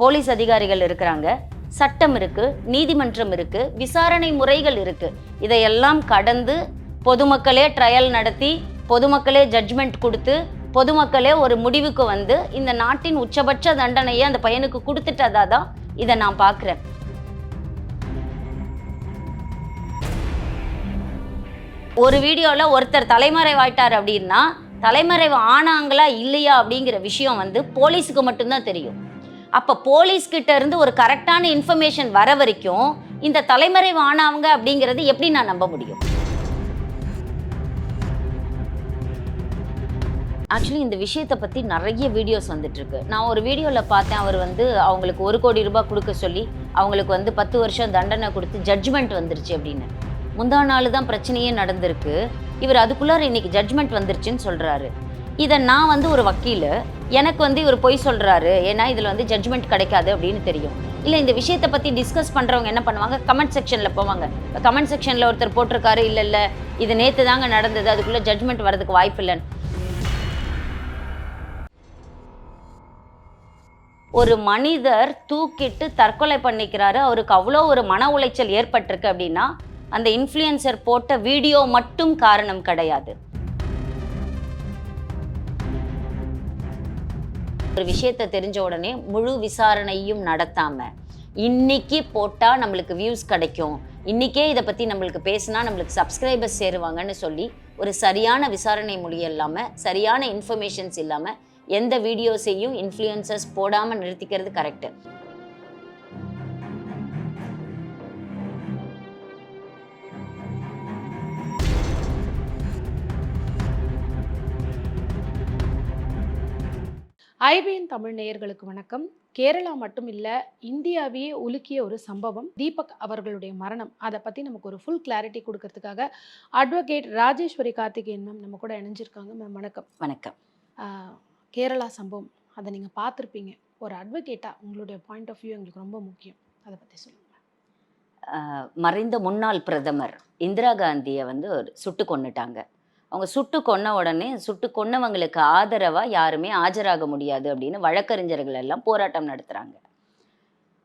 Police அதிகாரிகள் இருக்கிறாங்க. சட்டம் இருக்கு நீதிமன்றம் இருக்கு விசாரணை முறைகள் இருக்கு. இதையெல்லாம் கடந்து பொதுமக்களே ட்ரையல் நடத்தி பொதுமக்களே ஜட்ஜ்மெண்ட் கொடுத்து பொதுமக்களே ஒரு முடிவுக்கு வந்து இந்த நாட்டின் உச்சபட்ச தண்டனையை அந்த பையனுக்கு கொடுத்துட்டதா தான் இதை நான் பார்க்குறேன். ஒரு வீடியோவில் ஒருத்தர் தலைமறைவாயிட்டார் அப்படின்னா தலைமறைவு ஆனாங்களா இல்லையா அப்படிங்கிற விஷயம் வந்து போலீஸுக்கு மட்டும்தான் தெரியும். அப்போ போலீஸ்கிட்ட இருந்து ஒரு கரெக்டான இன்ஃபர்மேஷன் வர வரைக்கும் இந்த தலைமறைவு ஆனவங்க அப்படிங்கிறது எப்படி நான் நம்ப முடியும்? ஆக்சுவலி இந்த விஷயத்தை பற்றி நிறைய வீடியோஸ் வந்துட்டுருக்கு நான் ஒரு வீடியோவில் பார்த்தேன் அவர் வந்து அவங்களுக்கு ஒரு கோடி ரூபாய் கொடுக்க சொல்லி அவங்களுக்கு வந்து பத்து வருஷம் தண்டனை கொடுத்து ஜட்ஜ்மெண்ட் வந்துருச்சு அப்படின்னு. முந்தா நாள் தான் பிரச்சனையே நடந்திருக்கு. இவர் அதுக்குள்ளார இன்னைக்கு ஜட்ஜ்மெண்ட் வந்துருச்சுன்னு சொல்கிறாரு இதை நான் வந்து ஒரு வக்கீல் எனக்கு வந்து இவர் பொய் சொல்கிறாரு ஏன்னா இதில் வந்து ஜட்ஜ்மெண்ட் கிடைக்காது அப்படின்னு தெரியும். இல்லை இந்த விஷயத்தை பற்றி டிஸ்கஸ் பண்ணுறவங்க என்ன பண்ணுவாங்க? கமெண்ட் செக்ஷனில் போவாங்க. கமெண்ட் செக்ஷனில் ஒருத்தர் போட்டிருக்காரு இல்லை இல்லை இது நேற்று தாங்க நடந்தது அதுக்குள்ளே ஜட்ஜ்மெண்ட் வரதுக்கு வாய்ப்பு இல்லைன்னு. ஒரு மனிதர் தூக்கிட்டு தற்கொலை பண்ணிக்கிறாரு. அவருக்கு அவ்வளோ ஒரு மன உளைச்சல் ஏற்பட்டிருக்கு அப்படின்னா அந்த இன்ஃப்ளூயன்சர் போட்ட வீடியோ மட்டும் காரணம் கிடையாது. ஒரு விஷயத்தை தெரிஞ்ச உடனே முழு விசாரணையும் நடத்தாம இன்னைக்கு போட்டால் நம்மளுக்கு வியூஸ் கிடைக்கும். இன்னைக்கே இதை பற்றி நம்மளுக்கு பேசினா நம்மளுக்கு சப்ஸ்கிரைபர்ஸ் சேருவாங்கன்னு சொல்லி ஒரு சரியான விசாரணை மொழி இல்லாமல் சரியான இன்ஃபர்மேஷன்ஸ் இல்லாமல் எந்த வீடியோஸையும் இன்ஃப்ளூயன்சர்ஸ் போடாமல் நிறுத்திக்கிறது கரெக்டு ஐபிஎன் தமிழ் நேயர்களுக்கு வணக்கம். கேரளா மட்டும் இல்லை இந்தியாவையே உலுக்கிய ஒரு சம்பவம். தீபக் அவர்களுடைய மரணம். அதை பற்றி நமக்கு ஒரு ஃபுல் கிளாரிட்டி கொடுக்கறதுக்காக அட்வொகேட் ராஜேஸ்வரி கார்த்திகேயன் மேம் நம்ம கூட இணைஞ்சிருக்காங்க மேம் வணக்கம். வணக்கம். கேரளா சம்பவம். அதை நீங்கள் பார்த்துருப்பீங்க. ஒரு அட்வொகேட்டாக உங்களுடைய பாயிண்ட் ஆஃப் வியூ எங்களுக்கு ரொம்ப முக்கியம். அதை பற்றி சொல்லுங்கள் மறைந்த முன்னாள் பிரதமர் இந்திரா காந்தியை வந்து ஒரு சுட்டு கொன்னுட்டாங்க. அவங்க சுட்டு கொன்ன உடனே சுட்டு கொன்னவங்களுக்கு ஆதரவாக யாருமே ஆஜராக முடியாது அப்படின்னு வழக்கறிஞர்கள் எல்லாம் போராட்டம் நடத்துகிறாங்க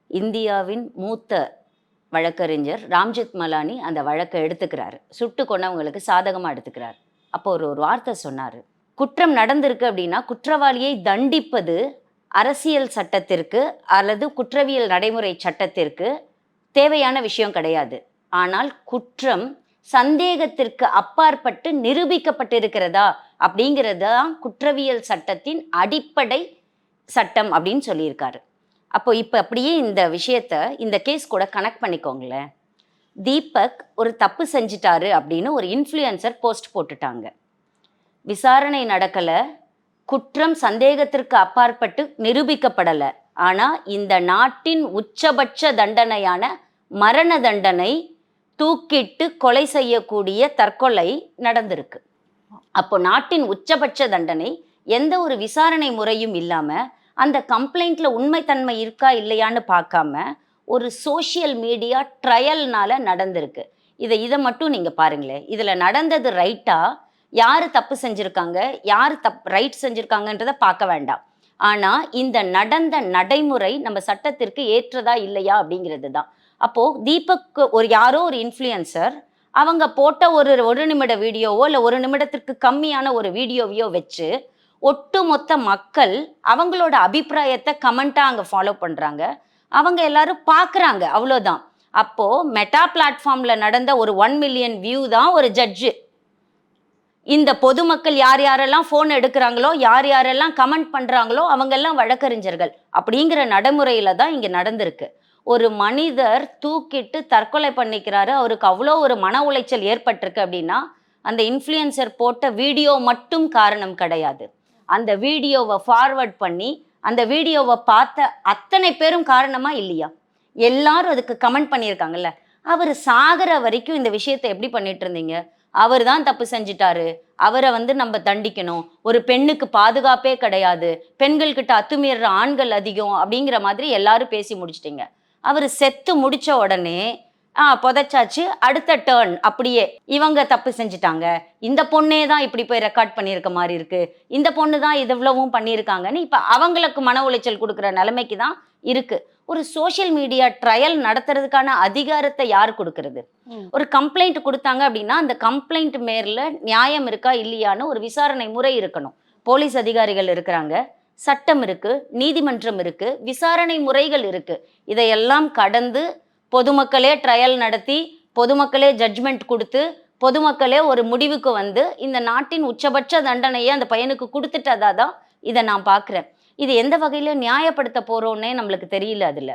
இந்தியாவின் மூத்த வழக்கறிஞர் ராம்ஜெத் மலானி அந்த வழக்கை எடுத்துக்கிறாரு. சுட்டு கொன்னவங்களுக்கு சாதகமாக எடுத்துக்கிறார். அப்போ ஒரு ஒரு வார்த்தை சொன்னார். குற்றம் நடந்திருக்கு அப்படின்னா குற்றவாளியை தண்டிப்பது அரசியல் சட்டத்திற்கு அல்லது குற்றவியல் நடைமுறை சட்டத்திற்கு தேவையான விஷயம் கிடையாது. ஆனால் குற்றம் சந்தேகத்திற்கு அப்பாற்பட்டு நிரூபிக்கப்பட்டிருக்கிறதா அப்படிங்கிறது தான் குற்றவியல் சட்டத்தின் அடிப்படை சட்டம் அப்படின்னு சொல்லியிருக்காரு. அப்போ இப்போ அப்படியே இந்த விஷயத்த இந்த கேஸ் கூட கனெக்ட் பண்ணிக்கோங்களேன். தீபக் ஒரு தப்பு செஞ்சிட்டாரு அப்படின்னு ஒரு இன்ஃப்ளூயன்சர் போஸ்ட் போட்டுட்டாங்க. விசாரணை நடக்கலை குற்றம் சந்தேகத்திற்கு அப்பாற்பட்டு நிரூபிக்கப்படலை. ஆனால் இந்த நாட்டின் உச்சபட்ச தண்டனையான மரண தண்டனை தூக்கிட்டு கொலை செய்யக்கூடிய தற்கொலை நடந்திருக்கு. அப்போ நாட்டின் உச்சபட்ச தண்டனை எந்த ஒரு விசாரணை முறையும் இல்லாமல் அந்த கம்ப்ளைண்ட்ல உண்மைத்தன்மை இருக்கா இல்லையான்னு பார்க்காம ஒரு சோஷியல் மீடியா ட்ரையல்னால நடந்திருக்கு. இதை இதை மட்டும் நீங்கள் பாருங்களேன். இதில் நடந்தது ரைட்டா? யார் தப்பு செஞ்சுருக்காங்க? யார் தப் ரைட் செஞ்சுருக்காங்கன்றதை பார்க்க வேண்டாம். ஆனால் இந்த நடந்த நடைமுறை நம்ம சட்டத்திற்கு ஏற்றதா இல்லையா அப்படிங்கிறது தான். அப்போது தீபக் ஒரு யாரோ ஒரு இன்ஃப்ளூயன்சர் அவங்க போட்ட ஒரு ஒரு நிமிட வீடியோவோ இல்லை ஒரு நிமிடத்திற்கு கம்மியான ஒரு வீடியோவையோ வச்சு ஒட்டுமொத்த மக்கள் அவங்களோட அபிப்பிராயத்தை கமெண்ட்டாக அங்கே ஃபாலோ பண்ணுறாங்க அவங்க எல்லாரும் பார்க்குறாங்க அவ்வளோதான் அப்போது மெட்டா பிளாட்ஃபார்மில் நடந்த ஒரு ஒன் மில்லியன் வியூ தான் ஒரு ஜட்ஜு இந்த பொதுமக்கள் யார் யாரெல்லாம் ஃபோன் எடுக்கிறாங்களோ யார் யாரெல்லாம் கமெண்ட் பண்ணுறாங்களோ அவங்கெல்லாம் வழக்கறிஞர்கள். அப்படிங்கிற நடைமுறையில் தான் இங்கே நடந்திருக்கு. ஒரு மனிதர் தூக்கிட்டு தற்கொலை பண்ணிக்கிறாரு. அவருக்கு அவ்வளோ ஒரு மன உளைச்சல் ஏற்பட்டிருக்கு அப்படின்னா அந்த இன்ஃப்ளூயன்சர் போட்ட வீடியோ மட்டும் காரணம் கிடையாது. அந்த வீடியோவை ஃபார்வர்ட் பண்ணி அந்த வீடியோவை பார்த்த அத்தனை பேரும் காரணமா இல்லையா? எல்லாரும் அதுக்கு கமெண்ட் பண்ணியிருக்காங்கல்ல. அவர் சாகிற வரைக்கும் இந்த விஷயத்தை எப்படி பண்ணிட்டு இருந்தீங்க? அவர் தான் தப்பு செஞ்சிட்டாரு. அவரை வந்து நம்ம தண்டிக்கணும். ஒரு பெண்ணுக்கு பாதுகாப்பே கிடையாது. பெண்கள்கிட்ட அத்துமீறுற ஆண்கள் அதிகம் அப்படிங்கிற மாதிரி எல்லாரும் பேசி முடிச்சிட்டீங்க. அவர் செத்து முடிச்ச உடனே ஆ புதைச்சாச்சு அடுத்த டேர்ன் அப்படியே இவங்க தப்பு செஞ்சுட்டாங்க. இந்த பொண்ணே தான் இப்படி போய் ரெக்கார்ட் பண்ணியிருக்க மாதிரி இருக்கு. இந்த பொண்ணு தான் இவ்வளவும் பண்ணியிருக்காங்கன்னு இப்போ அவங்களுக்கு மன உளைச்சல் கொடுக்குற நிலைமைக்கு தான் இருக்கு. ஒரு சோஷியல் மீடியா ட்ரையல் நடத்துறதுக்கான அதிகாரத்தை யார் கொடுக்கறது. ஒரு கம்ப்ளைண்ட் கொடுத்தாங்க அப்படின்னா அந்த கம்ப்ளைண்ட் மேல நியாயம் இருக்கா இல்லையான்னு ஒரு விசாரணை முறை இருக்கணும். போலீஸ் அதிகாரிகள் இருக்கிறாங்க. சட்டம் இருக்கு நீதிமன்றம் இருக்கு விசாரணை முறைகள் இருக்கு. இதையெல்லாம் கடந்து பொதுமக்களே ட்ரையல் நடத்தி பொதுமக்களே ஜட்ஜ்மெண்ட் கொடுத்து பொதுமக்களே ஒரு முடிவுக்கு வந்து இந்த நாட்டின் உச்சபட்ச தண்டனையை அந்த பையனுக்கு கொடுத்துட்டதா தான் இதை நான் பார்க்குறேன். இது எந்த வகையில் நியாயப்படுத்த போகிறோன்னே நம்மளுக்கு தெரியல அதில்.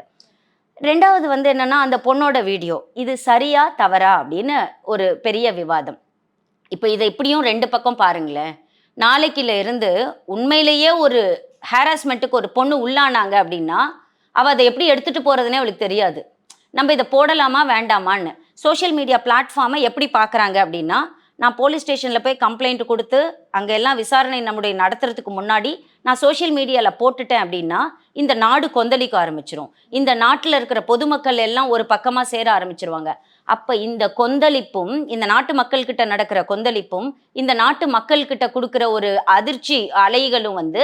ரெண்டாவது வந்து என்னென்னா அந்த பொண்ணோட வீடியோ இது சரியா தவறா அப்படின்னு ஒரு பெரிய விவாதம். இப்போ இதை இப்படியும் ரெண்டு பக்கம் பாருங்களேன். நாளைக்குல இருந்து உண்மையிலேயே ஒரு ஹாராஸ்மெண்ட்டுக்கு ஒரு பொண்ணு உள்ளானாங்க அப்படின்னா அவள் அதை எப்படி எடுத்துகிட்டு போகிறதுனே அவளுக்கு தெரியாது. நம்ம இதை போடலாமா வேண்டாமான்னு. சோஷியல் மீடியா பிளாட்ஃபார்மை எப்படி பார்க்குறாங்க அப்படின்னா நான் போலீஸ் ஸ்டேஷனில் போய் கம்ப்ளைண்ட் கொடுத்து அங்கே எல்லாம் விசாரணை நம்முடைய நடத்துறதுக்கு முன்னாடி நான் சோஷியல் மீடியாவில் போட்டுட்டேன் அப்படின்னா இந்த நாடு கொந்தளிக்க ஆரம்பிச்சிரும். இந்த நாட்டில் இருக்கிற பொதுமக்கள் எல்லாம் ஒரு பக்கமாக சேர ஆரம்பிச்சிருவாங்க. அப்போ இந்த கொந்தளிப்பும் இந்த நாட்டு மக்கள்கிட்ட நடக்கிற கொந்தளிப்பும் இந்த நாட்டு மக்கள்கிட்ட கொடுக்குற ஒரு அதிர்ச்சி அலைகளும் வந்து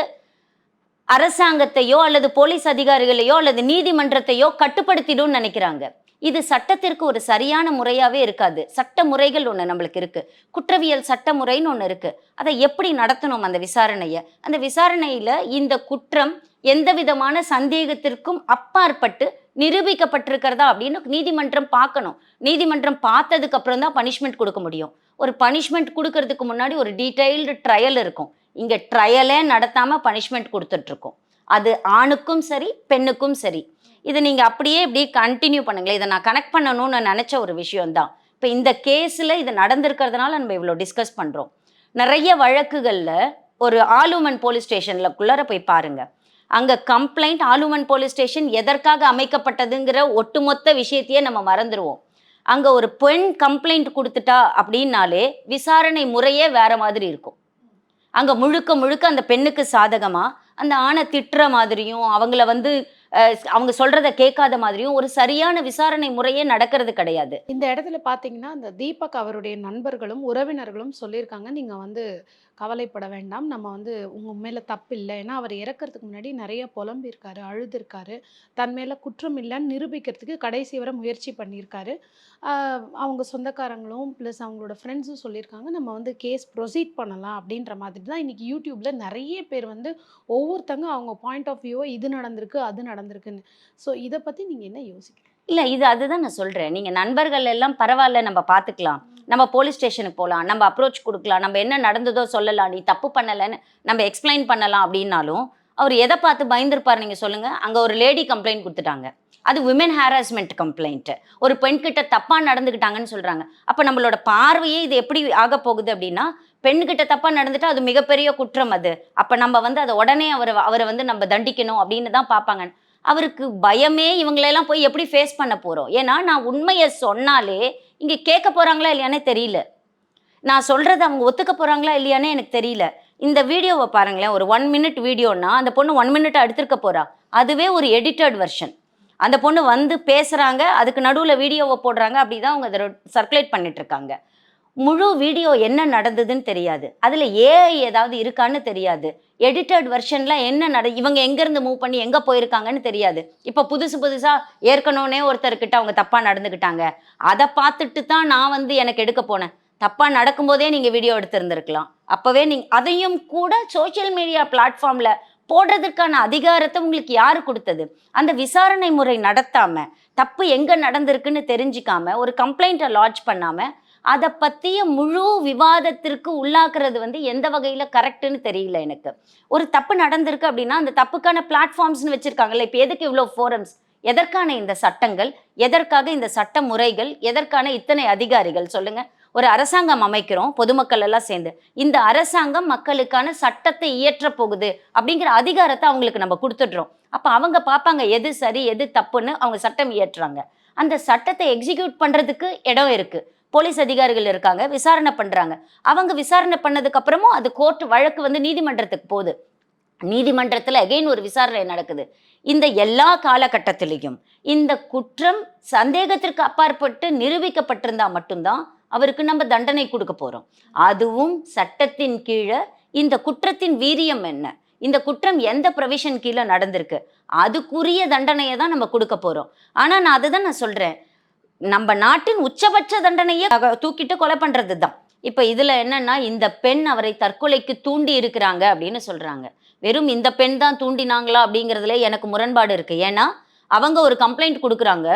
அரசாங்கத்தையோ அல்லது போலீஸ் அதிகாரிகளையோ அல்லது நீதிமன்றத்தையோ கட்டுப்படுத்திடும் நினைக்கிறாங்க. இது சட்டத்திற்கு ஒரு சரியான முறையாவே இருக்காது. சட்ட முறைகள் ஒன்று நம்மளுக்கு இருக்கு. குற்றவியல் சட்ட முறைன்னு ஒன்று இருக்கு. அதை எப்படி நடத்தணும் அந்த விசாரணையை? அந்த விசாரணையில இந்த குற்றம் எந்த விதமான சந்தேகத்திற்கும் அப்பாற்பட்டு நிரூபிக்கப்பட்டிருக்கிறதா அப்படின்னு நீதிமன்றம் பார்க்கணும். நீதிமன்றம் பார்த்ததுக்கு அப்புறம் தான் பனிஷ்மெண்ட் கொடுக்க முடியும். ஒரு பனிஷ்மெண்ட் கொடுக்கறதுக்கு முன்னாடி ஒரு டீடைல்டு ட்ரையல் இருக்கும். இங்கே ட்ரையலே நடத்தாமல் பனிஷ்மெண்ட் கொடுத்துட்ருக்கோம். அது ஆணுக்கும் சரி பெண்ணுக்கும் சரி. இது நீங்கள் அப்படியே இப்படி கண்டினியூ பண்ணுங்களேன். இதை நான் கனெக்ட் பண்ணணும்னு நினச்ச ஒரு விஷயம்தான். இப்போ இந்த கேஸில் இது நடந்திருக்கிறதுனால நம்ம இவ்வளோ டிஸ்கஸ் பண்ணுறோம் நிறைய வழக்குகளில் ஒரு ஆலுமன் போலீஸ் ஸ்டேஷனில் குள்ளார போய் பாருங்கள் அங்கே கம்ப்ளைண்ட் ஆலுமன் போலீஸ் ஸ்டேஷன் எதற்காக அமைக்கப்பட்டதுங்கிற ஒட்டுமொத்த விஷயத்தையே நம்ம மறந்துடுவோம் அங்கே ஒரு பெண் கம்ப்ளைண்ட் கொடுத்துட்டா அப்படின்னாலே விசாரணை முறையே வேற மாதிரி இருக்கும். அங்க முழுக்க முழுக்க அந்த பெண்ணுக்கு சாதகமா அந்த ஆணை திட்டுற மாதிரியும் அவங்கள வந்து அவங்க சொல்றத கேட்காத மாதிரியும் ஒரு சரியான விசாரணை முறையே நடக்கிறது கிடையாது. இந்த இடத்துல பார்த்தீங்கன்னா அந்த தீபக் அவருடைய நண்பர்களும் உறவினர்களும் சொல்லியிருக்காங்க. நீங்கள் வந்து கவலைப்பட வேண்டாம். நம்ம வந்து உங்கள் மேலே தப்பு இல்லை ஏன்னா அவர் இறக்கிறதுக்கு முன்னாடி நிறைய புலம்பியிருக்காரு அழுதுருக்காரு. தன் மேலே குற்றம் இல்லைன்னு நிரூபிக்கிறதுக்கு கடைசி வரை முயற்சி பண்ணியிருக்காரு. அவங்க சொந்தக்காரங்களும் ப்ளஸ் அவங்களோட ஃப்ரெண்ட்ஸும் சொல்லியிருக்காங்க நம்ம வந்து கேஸ் ப்ரொசீட் பண்ணலாம் அப்படின்ற மாதிரி தான் இன்றைக்கி யூடியூப்பில் நிறைய பேர் வந்து ஒவ்வொருத்தங்க அவங்க பாயிண்ட் ஆஃப் வியூவை இது நடந்திருக்கு அது நடந்திருக்குன்னு. ஸோ இதை பற்றி நீங்கள் என்ன யோசிக்கிறீங்க? இல்லை இது அதுதான் நான் சொல்கிறேன் நீங்கள் நண்பர்கள் எல்லாம் பரவாயில்ல நம்ம பார்த்துக்கலாம் நம்ம போலீஸ் ஸ்டேஷனுக்கு போகலாம் நம்ம அப்ரோச் கொடுக்கலாம். நம்ம என்ன நடந்ததோ சொல்லலாம். நீ தப்பு பண்ணலைன்னு நம்ம எக்ஸ்பிளைன் பண்ணலாம் அப்படின்னாலும் அவர் எதை பார்த்து பயந்துருப்பார் நீங்கள் சொல்லுங்கள் அங்கே ஒரு லேடி கம்ப்ளைண்ட் கொடுத்துட்டாங்க. அது விமன் ஹாராஸ்மெண்ட் கம்ப்ளைண்ட்டு ஒரு பெண்கிட்ட தப்பாக நடந்துக்கிட்டாங்கன்னு சொல்கிறாங்க அப்போ நம்மளோட பார்வையே இது எப்படி ஆக போகுது அப்படின்னா பெண்கிட்ட தப்பாக நடந்துட்டா அது மிகப்பெரிய குற்றம் அது. அப்போ நம்ம வந்து அதை உடனே அவரை அவரை வந்து நம்ம தண்டிக்கணும் அப்படின்னு தான் பார்ப்பாங்க. அவருக்கு பயமே இவங்களெல்லாம் போய் எப்படி ஃபேஸ் பண்ண போகிறோம் ஏன்னா நான் உண்மையை சொன்னாலே இங்கே கேட்க போகிறாங்களா இல்லையானே தெரியல. நான் சொல்றதை அவங்க ஒத்துக்க போகிறாங்களா இல்லையானே எனக்கு தெரியல. இந்த வீடியோவை பாருங்களேன் ஒரு ஒன் மினிட் வீடியோனா அந்த பொண்ணு ஒன் மினிட் எடுத்திருக்க போகிறா அதுவே ஒரு எடிட்டட் வெர்ஷன் அந்த பொண்ணு வந்து பேசுகிறாங்க அதுக்கு நடுவில் வீடியோவை போடுறாங்க அப்படி தான் அவங்க அதை சர்க்குலேட் பண்ணிட்டு இருக்காங்க. முழு வீடியோ என்ன நடந்ததுன்னு தெரியாது. அதில் ஏஐ ஏதாவது இருக்கான்னு தெரியாது. எடிட்டட் வெர்ஷனில் என்ன நட இவங்க எங்கேருந்து மூவ் பண்ணி எங்கே போயிருக்காங்கன்னு தெரியாது. இப்போ புதுசு புதுசாக ஏற்கனவே ஒருத்தர்கிட்ட அவங்க தப்பாக நடந்துக்கிட்டாங்க அதை பார்த்துட்டு தான் நான் வந்து எனக்கு எடுக்க போனேன். தப்பாக நடக்கும்போதே நீங்கள் வீடியோ எடுத்திருந்திருக்கலாம். அப்போவே நீங்கள் அதையும் கூட சோஷியல் மீடியா பிளாட்ஃபார்மில் போடுறதுக்கான அதிகாரத்தை உங்களுக்கு யாரு கொடுத்தது? அந்த விசாரணை முறை நடத்தாம தப்பு எங்க நடந்திருக்குன்னு தெரிஞ்சுக்காம ஒரு கம்ப்ளைண்ட்டை லாட்ஜ் பண்ணாம அதை பற்றிய முழு விவாதத்திற்கு உள்ளாக்குறது வந்து எந்த வகையில் கரெக்டுன்னு தெரியல எனக்கு. ஒரு தப்பு நடந்திருக்கு அப்படின்னா அந்த தப்புக்கான பிளாட்ஃபார்ம்ஸ்னு வச்சுருக்காங்கல்ல இப்போ எதுக்கு இவ்வளோ ஃபோரம்ஸ் எதற்கான இந்த சட்டங்கள்? எதற்காக இந்த சட்ட முறைகள் எதற்கான இத்தனை அதிகாரிகள்? சொல்லுங்கள் ஒரு அரசாங்கம் அமைக்கிறோம் பொதுமக்கள் எல்லாம் சேர்ந்து. இந்த அரசாங்கம் மக்களுக்கான சட்டத்தை இயற்ற போகுது அப்படிங்கிற அதிகாரத்தை அவங்களுக்கு நம்ம கொடுத்துட்றோம். அப்போ அவங்க பார்ப்பாங்க எது சரி எது தப்புன்னு அவங்க சட்டம் இயற்றுறாங்க. அந்த சட்டத்தை எக்ஸிக்யூட் பண்ணுறதுக்கு இடம் இருக்குது போலீஸ் அதிகாரிகள் இருக்காங்க விசாரணை பண்றாங்க. அவங்க விசாரணை பண்ணதுக்கு அப்புறமும் அது கோர்ட் வழக்கு வந்து நீதிமன்றத்துக்கு போகுது. நீதிமன்றத்தில் அகைன் ஒரு விசாரணை நடக்குது. இந்த எல்லா காலகட்டத்திலையும் இந்த குற்றம் சந்தேகத்திற்கு அப்பாற்பட்டு நிரூபிக்கப்பட்டிருந்தா மட்டும்தான் அவருக்கு நம்ம தண்டனை கொடுக்க போறோம். அதுவும் சட்டத்தின் கீழே இந்த குற்றத்தின் வீரியம் என்ன? இந்த குற்றம் எந்த ப்ரொவிஷன் கீழே நடந்திருக்கு? அதுக்குரிய தண்டனையை தான் நம்ம கொடுக்க போறோம். ஆனா நான் அதுதான் நான் சொல்றேன். நம்ம நாட்டின் உச்சபட்ச தண்டனையை தூக்கிட்டு கொலை பண்றது தான் இப்ப இதுல என்னன்னா இந்த பெண் அவரை தற்கொலைக்கு தூண்டி இருக்கிறாங்க அப்படின்னு சொல்றாங்க. வெறும் இந்த பெண் தான் தூண்டினாங்களா அப்படிங்கிறதுல எனக்கு முரண்பாடு இருக்கு. ஏன்னா அவங்க ஒரு கம்ப்ளைண்ட் கொடுக்குறாங்க.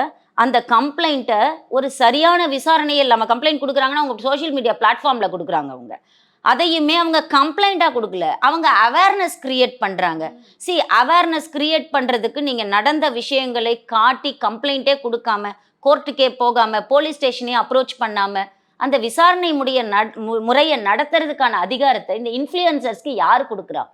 அந்த கம்ப்ளைண்ட்டை ஒரு சரியான விசாரணையை இல்லாமல் கம்ப்ளைண்ட் கொடுக்குறாங்கன்னா அவங்க சோஷியல் மீடியா பிளாட்ஃபார்மில் கொடுக்குறாங்க அவங்க. அதையுமே அவங்க கம்ப்ளைண்ட்டாக கொடுக்கல. அவங்க அவேர்னஸ் கிரியேட் பண்ணுறாங்க சி அவேர்னஸ் கிரியேட் பண்ணுறதுக்கு நீங்கள் நடந்த விஷயங்களை காட்டி கம்ப்ளைண்ட்டே கொடுக்காம கோர்ட்டுக்கே போகாமல் போலீஸ் ஸ்டேஷனையும் அப்ரோச் பண்ணாமல் அந்த விசாரணை முடிய மு- முறையை நடத்துறதுக்கான அதிகாரத்தை இந்த இன்ஃப்ளூயன்சர்ஸ்க்கு யார் கொடுக்குறா?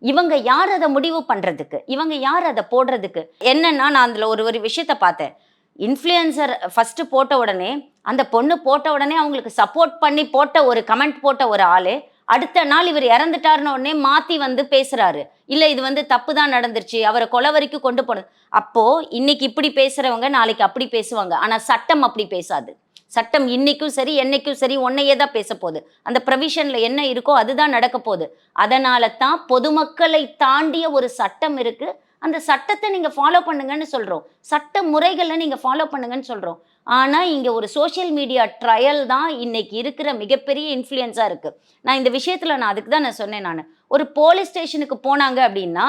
இவங்க யார் அதை முடிவு பண்ணுறதுக்கு இவங்க யார் அதை போடுறதுக்கு? என்னன்னா நான் அதில் ஒரு ஒரு விஷயத்த பார்த்தேன். இன்ஃப்ளூயன்சர் ஃபஸ்ட்டு போட்ட உடனே அந்த பொண்ணு போட்ட உடனே அவங்களுக்கு சப்போர்ட் பண்ணி போட்ட ஒரு கமெண்ட் போட்ட ஒரு ஆளு அடுத்த நாள் இவர் இறந்துட்டாருன்னு உடனே மாற்றி வந்து பேசுகிறாரு இல்லை இது வந்து தப்பு தான் நடந்துருச்சு. அவரை கொலை வரைக்கும் கொண்டு போனது அப்போது இன்னைக்கு இப்படி பேசுகிறவங்க நாளைக்கு அப்படி பேசுவாங்க. ஆனால் சட்டம் அப்படி பேசாது. சட்டம் இன்னைக்கும் சரி என்னைக்கும் சரி ஒன்னையே தான் பேச போகுது. அந்த ப்ரொவிஷன்ல என்ன இருக்கோ அதுதான் நடக்க போகுது. அதனால தான் பொதுமக்களை தாண்டிய ஒரு சட்டம் இருக்கு. அந்த சட்டத்தை நீங்க ஃபாலோ பண்ணுங்கன்னு சொல்றோம். சட்ட முறைகளை நீங்க ஃபாலோ பண்ணுங்கன்னு சொல்றோம். ஆனா இங்க ஒரு சோஷியல் மீடியா ட்ரையல் தான் இன்னைக்கு இருக்கிற மிகப்பெரிய இன்ஃப்ளூயன்ஸா இருக்கு. நான் இந்த விஷயத்துல நான் அதுக்கு தான் நான் சொன்னேன் நான். ஒரு போலீஸ் ஸ்டேஷனுக்கு போனாங்க அப்படின்னா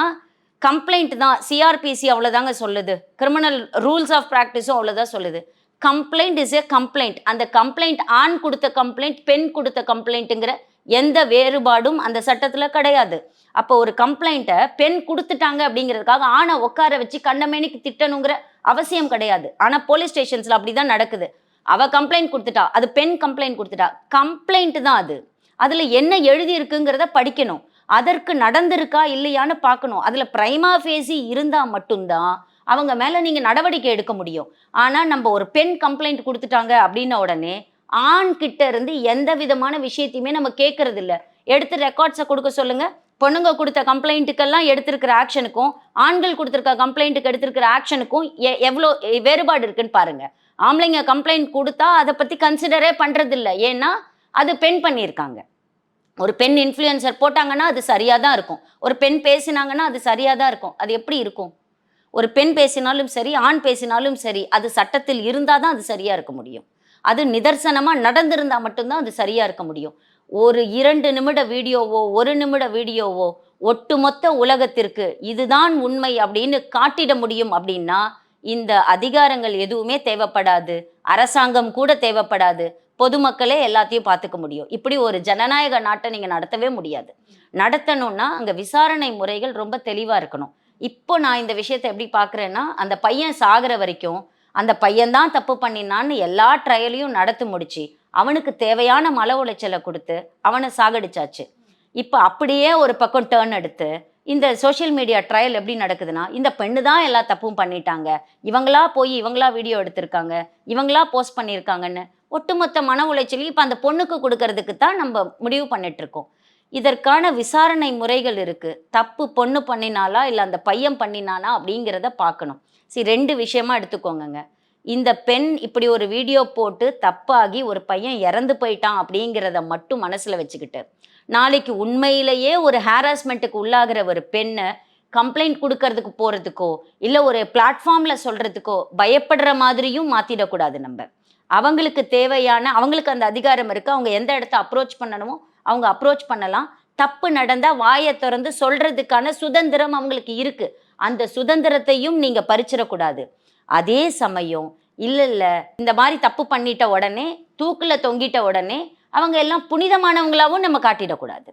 கம்ப்ளைண்ட் தான் சிஆர்பிசி அவ்வளோதாங்க சொல்லுது. கிரிமினல் ரூல்ஸ் ஆஃப் ப்ராக்டிஸும் அவ்வளோதான் சொல்லுது. கம்ப்ளைண்ட் இஸ் ஏ கம்ப்ளைண்ட் அந்த கம்ப்ளைண்ட் ஆண் கொடுத்த கம்ப்ளைண்ட் பெண் கொடுத்த கம்ப்ளைண்ட்டுங்கிற எந்த வேறுபாடும் அந்த சட்டத்தில் கிடையாது. அப்போ ஒரு கம்ப்ளைண்ட்டை பெண் கொடுத்துட்டாங்க அப்படிங்கிறதுக்காக ஆணை உட்கார வச்சு கண்ணமேனிக்கு திட்டணுங்கிற அவசியம் கிடையாது. ஆனால் போலீஸ் ஸ்டேஷன்ஸில் அப்படி தான் நடக்குது. அவள் கம்ப்ளைண்ட் கொடுத்துட்டா அது பெண் கம்ப்ளைண்ட் கொடுத்துட்டா. கம்ப்ளைண்ட் தான் அது. அதில் என்ன எழுதி இருக்குங்கிறத படிக்கணும். அதற்கு நடந்திருக்கா இல்லையான்னு பார்க்கணும். அதில் பிரைமா ஃபேஸி இருந்தால் மட்டும்தான் அவங்க மேலே நீங்கள் நடவடிக்கை எடுக்க முடியும். ஆனால் நம்ம ஒரு பெண் கம்ப்ளைண்ட் கொடுத்துட்டாங்க அப்படின்ன உடனே ஆண் கிட்ட இருந்து எந்த விதமான விஷயத்தையுமே நம்ம கேட்கறது இல்ல எடுத்து ரெக்கார்ட்ஸை கொடுக்க சொல்லுங்கள் பொண்ணுங்க கொடுத்த கம்ப்ளைண்ட்டுக்கெல்லாம் எடுத்திருக்கிற ஆக்ஷனுக்கும் ஆண்கள் கொடுத்துருக்க கம்ப்ளைண்ட்டுக்கு எடுத்திருக்கிற ஆக்ஷனுக்கும் எ- எவ்வளோ வேறுபாடு இருக்குன்னு பாருங்க. ஆம்பளைங்க கம்ப்ளைண்ட் கொடுத்தா அதை பற்றி கன்சிடரே பண்ணுறதில்ல ஏன்னா அது பெண் பண்ணியிருக்காங்க. ஒரு பெண் இன்ஃப்ளூயன்சர் போட்டாங்கன்னா அது சரியாக தான் இருக்கும். ஒரு பெண் பேசினாங்கன்னா அது சரியாக தான் இருக்கும். அது எப்படி இருக்கும்? ஒரு பெண் பேசினாலும் சரி ஆண் பேசினாலும் சரி அது சட்டத்தில் இருந்தால் தான் அது சரியாக இருக்க முடியும். அது நிதர்சனமாக நடந்திருந்தால் மட்டும்தான் அது சரியாக இருக்க முடியும். ஒரு இரண்டு நிமிட வீடியோவோ ஒரு நிமிட வீடியோவோ ஒட்டுமொத்த உலகத்திற்கு இதுதான் உண்மை அப்படின்னு காட்டிட முடியும் அப்படின்னா இந்த அதிகாரங்கள் எதுவுமே தேவைப்படாது. அரசாங்கம் கூட தேவைப்படாது. பொதுமக்களே எல்லாத்தையும் பார்த்துக்க முடியும். இப்படி ஒரு ஜனநாயக நாட்டை நீங்கள் நடத்தவே முடியாது. நடத்தணும்னா அங்கே விசாரணை முறைகள் ரொம்ப தெளிவாக இருக்கணும். இப்போ நான் இந்த விஷயத்தை எப்படி பார்க்குறேன்னா அந்த பையன் சாகிற வரைக்கும் அந்த பையன்தான் தப்பு பண்ணினான்னு எல்லா ட்ரையலையும் நடத்தி முடிச்சு அவனுக்கு தேவையான மன உளைச்சலை கொடுத்து அவனை சாகடிச்சாச்சு. இப்போ அப்படியே ஒரு பக்கம் டேர்ன் எடுத்து இந்த சோஷியல் மீடியா ட்ரையல் எப்படி நடக்குதுன்னா இந்த பெண்ணு தான் எல்லா தப்பும் பண்ணிட்டாங்க. இவங்களா போய் இவங்களா வீடியோ எடுத்திருக்காங்க. இவங்களா போஸ்ட் பண்ணியிருக்காங்கன்னு ஒட்டுமொத்த மன உளைச்சலையும் இப்போ அந்த பொண்ணுக்கு கொடுக்கறதுக்கு தான் நம்ம முடிவு பண்ணிட்டு இருக்கோம் இதற்கான விசாரணை முறைகள் இருக்கு. தப்பு பொண்ணு பண்ணினாலா இல்லை அந்த பையன் பண்ணினானா அப்படிங்கிறத பார்க்கணும். சரி ரெண்டு விஷயமா எடுத்துக்கோங்கங்க. இந்த பெண் இப்படி ஒரு வீடியோ போட்டு தப்பாகி ஒரு பையன் இறந்து போயிட்டான் அப்படிங்கிறத மட்டும் மனசில் வச்சுக்கிட்டு நாளைக்கு உண்மையிலேயே ஒரு ஹாராஸ்மெண்ட்டுக்கு உள்ளாகிற ஒரு பெண்ணை கம்ப்ளைண்ட் கொடுக்கறதுக்கு போகிறதுக்கோ இல்லை ஒரு பிளாட்ஃபார்மில் சொல்கிறதுக்கோ பயப்படுற மாதிரியும் மாற்றிடக்கூடாது நம்ம. அவங்களுக்கு தேவையான அவங்களுக்கு அந்த அதிகாரம் இருக்குது அவங்க எந்த இடத்த அப்ரோச் பண்ணணுமோ அவங்க அப்ரோச் பண்ணலாம். தப்பு நடந்தால் வாயை திறந்து சொல்கிறதுக்கான சுதந்திரம் அவங்களுக்கு இருக்குது அந்த சுதந்திரத்தையும் நீங்கள் பறிச்சிடக்கூடாது. அதே சமயம் இல்ல இல்ல இந்த மாதிரி தப்பு பண்ணிட்ட உடனே தூக்குல தொங்கிட்ட உடனே அவங்க எல்லாம் புனிதமானவங்களாவும் நம்ம காட்டிடக்கூடாது.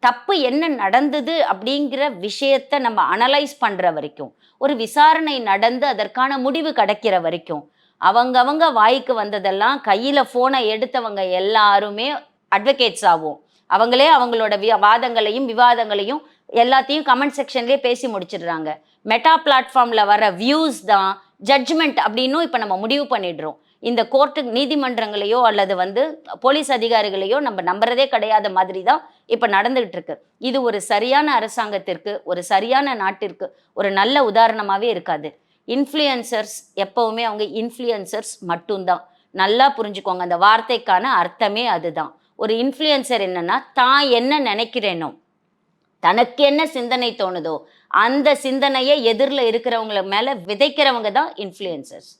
தப்பு என்ன நடந்தது அப்படிங்கிற விஷயத்த நம்ம அனலைஸ் பண்ற வரைக்கும் ஒரு விசாரணை நடந்து அதற்கான முடிவு கிடைக்கிற வரைக்கும் அவங்கவங்க வாய்க்கு வந்ததெல்லாம் கையில போனை எடுத்தவங்க எல்லாருமே அட்வொகேட்ஸ் ஆகும் அவங்களே அவங்களோட வி- வாதங்களையும் விவாதங்களையும் எல்லாத்தையும் கமெண்ட் செக்ஷன்லேயே பேசி முடிச்சிடுறாங்க. மெட்டா பிளாட்ஃபார்ம்ல வர வியூஸ் தான் ஜட்ஜ்மெண்ட் அப்படின்னும் இப்போ நம்ம முடிவு பண்ணிடுறோம். இந்த கோர்ட்டு நீதிமன்றங்களையோ அல்லது வந்து போலீஸ் அதிகாரிகளையோ நம்ம நம்புறதே கிடையாத மாதிரி தான் இப்போ நடந்துகிட்டு இருக்கு. இது ஒரு சரியான அரசாங்கத்திற்கு ஒரு சரியான நாட்டிற்கு ஒரு நல்ல உதாரணமாகவே இருக்காது. இன்ஃப்ளூயன்சர்ஸ் எப்போவுமே அவங்க இன்ஃப்ளூயன்சர்ஸ் மட்டும்தான். நல்லா புரிஞ்சுக்கோங்க அந்த வார்த்தைக்கான அர்த்தமே அதுதான். ஒரு இன்ஃப்ளூயன்சர் என்னன்னா தான் என்ன நினைக்கிறேனோ தனக்கு என்ன சிந்தனை தோணுதோ அந்த சிந்தனையை எதிரில் இருக்கிறவங்கள மேலே விதைக்கிறவங்க தான் இன்ஃப்ளூயன்சர்ஸ்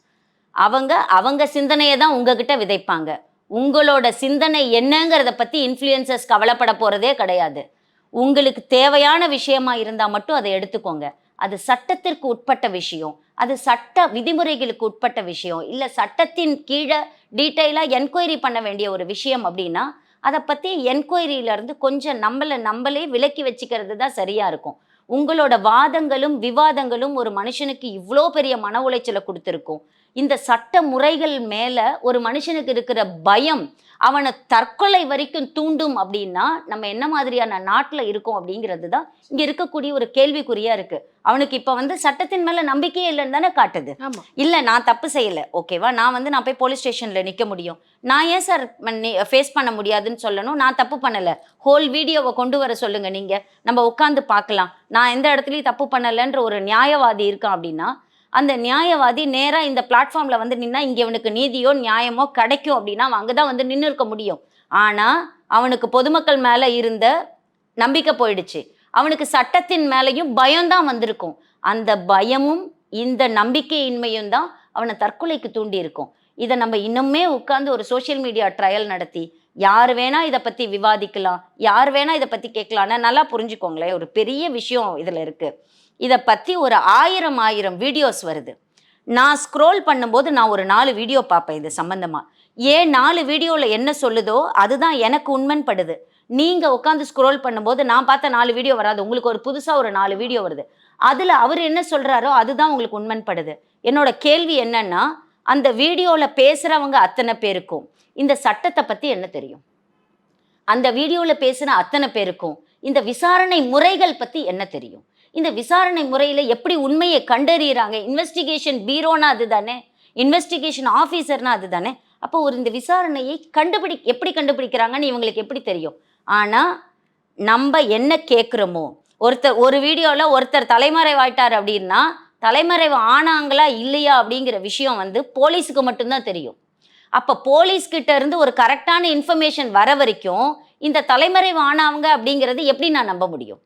அவங்க அவங்க சிந்தனையை தான் உங்ககிட்ட விதைப்பாங்க. உங்களோட சிந்தனை என்னங்கிறத பற்றி இன்ஃப்ளூயன்சர்ஸ் கவலைப்பட போகிறதே கிடையாது. உங்களுக்கு தேவையான விஷயமா இருந்தால் மட்டும் அதை எடுத்துக்கோங்க. அது சட்டத்திற்கு உட்பட்ட விஷயம். அது சட்ட விதிமுறைகளுக்கு உட்பட்ட விஷயம். இல்லை சட்டத்தின் கீழே டீட்டெயிலாக என்கொயரி பண்ண வேண்டிய ஒரு விஷயம் அப்படின்னா அதை பற்றி என்கொயரியிலேருந்து கொஞ்சம் நம்மளை நம்மளே விலக்கி வச்சுக்கிறது தான் சரியாக இருக்கும். உங்களோட வாதங்களும் விவாதங்களும் ஒரு மனுஷனுக்கு இவ்வளோ பெரிய மன உளைச்சலை கொடுத்துருக்கும். இந்த சட்ட முறைகள் மேலே ஒரு மனுஷனுக்கு இருக்கிற பயம் அவனை தற்கொலை வரைக்கும் தூண்டும் அப்படின்னா நம்ம என்ன மாதிரியான நாட்டில் இருக்கோம் அப்படிங்கிறது தான் இங்கே இருக்கக்கூடிய ஒரு கேள்விக்குறியா இருக்கு. அவனுக்கு இப்போ வந்து சட்டத்தின் மேலே நம்பிக்கையே இல்லைன்னு தானே காட்டுது. இல்லை நான் தப்பு செய்யலை. ஓகேவா நான் வந்து நான் போய் போலீஸ் ஸ்டேஷனில் நிற்க முடியும். நான் ஏன் சார் ஃபேஸ் பண்ண முடியாதுன்னு சொல்லணும்? நான் தப்பு பண்ணலை. ஹோல் வீடியோவை கொண்டு வர சொல்லுங்க நீங்கள் நம்ம உட்காந்து பார்க்கலாம். நான் எந்த இடத்துலையும் தப்பு பண்ணலைன்ற ஒரு நியாயவாதி இருக்கான் அப்படின்னா அந்த நியாயவாதி நேராக இந்த பிளாட்ஃபார்மில் வந்து நின்னா இங்கே அவனுக்கு நீதியோ நியாயமோ கிடைக்கும் அப்படின்னா அவன் அங்கே தான் வந்து நின்று இருக்க முடியும். ஆனால் அவனுக்கு பொதுமக்கள் மேலே இருந்த நம்பிக்கை போயிடுச்சு. அவனுக்கு சட்டத்தின் மேலேயும் பயம்தான் வந்திருக்கும். அந்த பயமும் இந்த நம்பிக்கையின்மையும் தான் அவனை தற்கொலைக்கு தூண்டி இருக்கும் இதை நம்ம இன்னுமே உட்காந்து ஒரு சோஷியல் மீடியா ட்ரையல் நடத்தி யார் வேணா இதை பற்றி விவாதிக்கலாம் யார் வேணா இதை பற்றி கேட்கலான்னு நல்லா புரிஞ்சுக்கோங்களேன். ஒரு பெரிய விஷயம் இதில் இருக்குது இதை பற்றி ஒரு ஆயிரம் ஆயிரம் வீடியோஸ் வருது. நான் ஸ்க்ரோல் பண்ணும்போது நான் ஒரு நாலு வீடியோ பார்ப்பேன் இது சம்மந்தமாக ஏன் நாலு வீடியோவில் என்ன சொல்லுதோ அதுதான் எனக்கு உண்மைன்னு படுது நீங்கள் உட்காந்து ஸ்க்ரோல் பண்ணும்போது நான் பார்த்த நாலு வீடியோ வராது. உங்களுக்கு ஒரு புதுசாக ஒரு நாலு வீடியோ வருது. அதில் அவர் என்ன சொல்கிறாரோ அதுதான் உங்களுக்கு உண்மைப்படுது. என்னோட கேள்வி என்னன்னா அந்த வீடியோவில் பேசுகிறவங்க அத்தனை பேருக்கும் இந்த சட்டத்தை பற்றி என்ன தெரியும்? அந்த வீடியோவில் பேசுன அத்தனை பேருக்கும் இந்த விசாரணை முறைகள் பற்றி என்ன தெரியும்? இந்த விசாரணை முறையில் எப்படி உண்மையை கண்டறியறாங்க? இன்வெஸ்டிகேஷன் பீரோனா அதுதானே? இன்வெஸ்டிகேஷன் ஆஃபீஸர்னா அதுதானே? அப்போ ஒரு இந்த விசாரணையை கண்டுபிடி எப்படி கண்டுபிடிக்கிறாங்கன்னு இவங்களுக்கு எப்படி தெரியும்? ஆனால் நம்ம என்ன கேட்குறோமோ ஒருத்தர் ஒரு வீடியோவில் ஒருத்தர் தலைமறைவாயிட்டார் அப்படின்னா தலைமறைவு ஆனாங்களா இல்லையா அப்படிங்கிற விஷயம் வந்து போலீஸுக்கு மட்டும்தான் தெரியும். அப்போ போலீஸ்கிட்ட இருந்து ஒரு கரெக்டான இன்ஃபர்மேஷன் வர வரைக்கும் இந்த தலைமறைவு ஆனவங்க அப்படிங்கிறது எப்படி நான் நம்ப முடியும்?